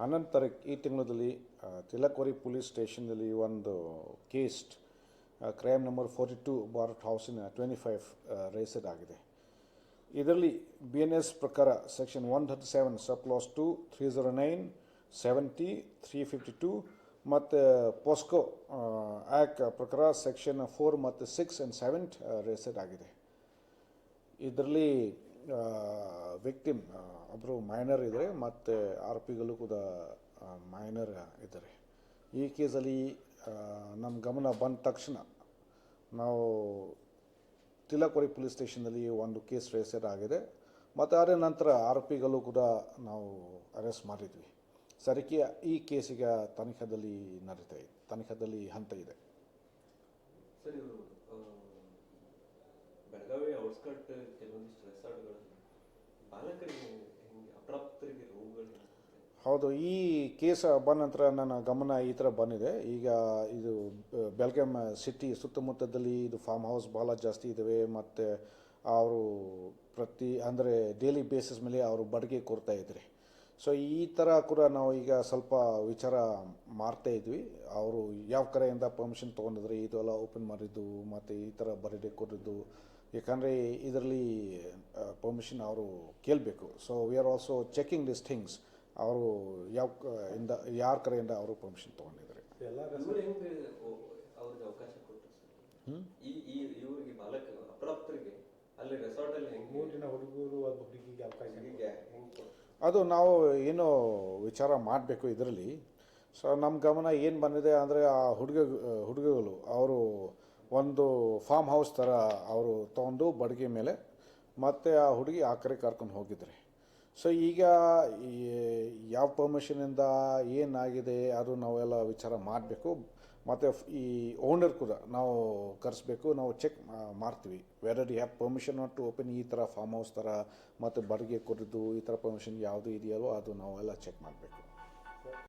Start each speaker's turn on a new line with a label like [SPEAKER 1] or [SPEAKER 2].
[SPEAKER 1] ಹನ್ನೊಂದು ಈ ತಿಂಗಳಲ್ಲಿ ತಿಲಕೋರಿ ಪೊಲೀಸ್ ಸ್ಟೇಷನ್ನಲ್ಲಿ ಒಂದು case crime number forty two ಬಾರಟ್ ಹೌಸಿನ ಟ್ವೆಂಟಿ ಫೈವ್ ರೇಸೆಡ್ ಆಗಿದೆ. ಇದರಲ್ಲಿ ಬಿ ಎನ್ ಎಸ್ ಪ್ರಕಾರ section one thirty seven sub clause two three zero nine seventy three fifty two ಮತ್ತು ಪೋಸ್ಕೋ ಆ್ಯಕ್ಟ್ ಪ್ರಕಾರ ಸೆಕ್ಷನ್ ಫೋರ್ ಮತ್ತು ಸಿಕ್ಸ್ ಆ್ಯಂಡ್ ಸೆವೆನ್ ರೇಸೆಡ್ ಆಗಿದೆ. ಇದರಲ್ಲಿ victim ಒಬ್ಬರು ಮೈನರ್ ಇದ್ದಾರೆ ಮತ್ತು ಆರೋಪಿಗಳು ಕೂಡ ಮೈನರ್ ಇದ್ದಾರೆ. ಈ ಕೇಸಲ್ಲಿ ನಮ್ಮ ಗಮನ ಬಂದ ತಕ್ಷಣ ನಾವು ತಿಲಕೊರಿ ಪೊಲೀಸ್ ಸ್ಟೇಷನಲ್ಲಿ ಒಂದು ಕೇಸ್ ರಿಜಿಸ್ಟರ್ ಆಗಿದೆ. ಮತ್ತು ಅದರ ನಂತರ ಆರೋಪಿಗಳು ಕೂಡ ನಾವು ಅರೆಸ್ಟ್ ಮಾಡಿದ್ವಿ. ಸರಿಕೆ ಈ ಕೇಸಿಗೆ ತನಿಖೆದಲ್ಲಿ ನಡೀತಾ ಇದೆ, ತನಿಖೆದಲ್ಲಿ ಹಂತ ಇದೆ.
[SPEAKER 2] ಬೆಳಗಾವಿ ಔಟ್ಸ್ಕಟ್ ಕೆಲವೊಂದಿಷ್ಟು
[SPEAKER 1] ಹೌದು, ಈ ಕೇಸ್ ಬಂದ ನಂತರ ನನ್ನ ಗಮನ ಈ ಥರ ಬಂದಿದೆ. ಈಗ ಇದು ಬೆಲ್ಗಮ್ ಸಿಟಿ ಸುತ್ತಮುತ್ತದಲ್ಲಿ ಇದು ಫಾರ್ಮ್ ಹೌಸ್ ಭಾಳ ಜಾಸ್ತಿ ಇದ್ದಾವೆ ಮತ್ತು ಅವರು ಪ್ರತಿ, ಅಂದರೆ ಡೇಲಿ ಬೇಸಿಸ್ ಮೇಲೆ ಅವರು ಬಾಡಿಗೆ ಕೊಡ್ತಾ ಇದ್ದಾರೆ ಸೊ ಈ ಥರ ಕೂಡ ನಾವು ಈಗ ಸ್ವಲ್ಪ ವಿಚಾರ ಮಾಡ್ತಾ ಇದ್ವಿ. ಅವರು ಯಾವ ಕಡೆಯಿಂದ ಪರ್ಮಿಷನ್ ತೊಗೊಂಡಿದ್ರೆ ಇದೆಲ್ಲ ಓಪನ್ ಮಾಡಿದ್ದು, ಮತ್ತು ಈ ಥರ ಬರ್ಡೇ ಕೊಟ್ಟಿದ್ದು. ಯಾಕಂದರೆ ಇದರಲ್ಲಿ ಪರ್ಮಿಷನ್ ಅವರು ಕೇಳಬೇಕು. So we are also checking this things ಅವರು ಯಾವ ಕ- ಇಂದ ಯಾರ ಕಡೆಯಿಂದ ಅವರು ಪರ್ಮಿಷನ್ ತೊಗೊಂಡಿದ್ದಾರೆ?
[SPEAKER 3] ಎಲ್ಲ
[SPEAKER 2] ಇವ್ರು ಹೆಂಗೆ ಓ- ಅವಕಾಶ ಕೊಟ್ಟರು ಈ ಈ ಇವರಿಗೆ ಬಾಲಕ ಅಪ್ರಾಪ್ತರಿಗೆ ಅಲ್ಲಿ ರೆಸಾರ್ಟ್ ಅಲ್ಲಿ ಹೆಂಗೆ
[SPEAKER 3] ಮೂರು ಹುಡುಗರು ಒಬ್ಬ ಹುಡುಗಿಗೆ ಅವಕಾಶ
[SPEAKER 2] ಹೆಂಗೆ ಹೆಂಗೆ
[SPEAKER 1] ಅದು ನಾವು ಏನು ವಿಚಾರ ಮಾಡಬೇಕು ಇದರಲ್ಲಿ. ಸೊ ನಮ್ಮ ಗಮನ ಏನು ಬಂದಿದೆ ಅಂದರೆ ಆ ಹುಡುಗ ಹುಡುಗಗಳು ಅವರು ಒಂದು ಫಾರ್ಮ್ ಹೌಸ್ ಥರ ಅವರು ತೊಗೊಂಡು ಬಡಗಿ ಮೇಲೆ ಮತ್ತು ಆ ಹುಡುಗಿ ಆ ಕಡೆ ಕರ್ಕೊಂಡು ಹೋಗಿದ್ದಾರೆ ಸೊ ಈಗ ಈ ಯಾವ ಪರ್ಮಿಷನಿಂದ ಏನಾಗಿದೆ ಅದು ನಾವೆಲ್ಲ ವಿಚಾರ ಮಾಡಬೇಕು. ಮತ್ತು ಈ ಓನರ್ ಕೂಡ ನಾವು ಕರೆಸ್ಬೇಕು, ನಾವು ಚೆಕ್ ಮಾಡ್ತೀವಿ. Whether you have permission not to open ಈ ಥರ ಫಾರ್ಮ್ ಹೌಸ್ ಥರ ಮತ್ತು ಬಾಡಿಗೆ ಕೊಡೋದು, ಈ ಥರ ಪರ್ಮಿಷನ್ ಯಾವುದು ಇದೆಯಲ್ಲೋ ಅದು ನಾವೆಲ್ಲ ಚೆಕ್ ಮಾಡಬೇಕು.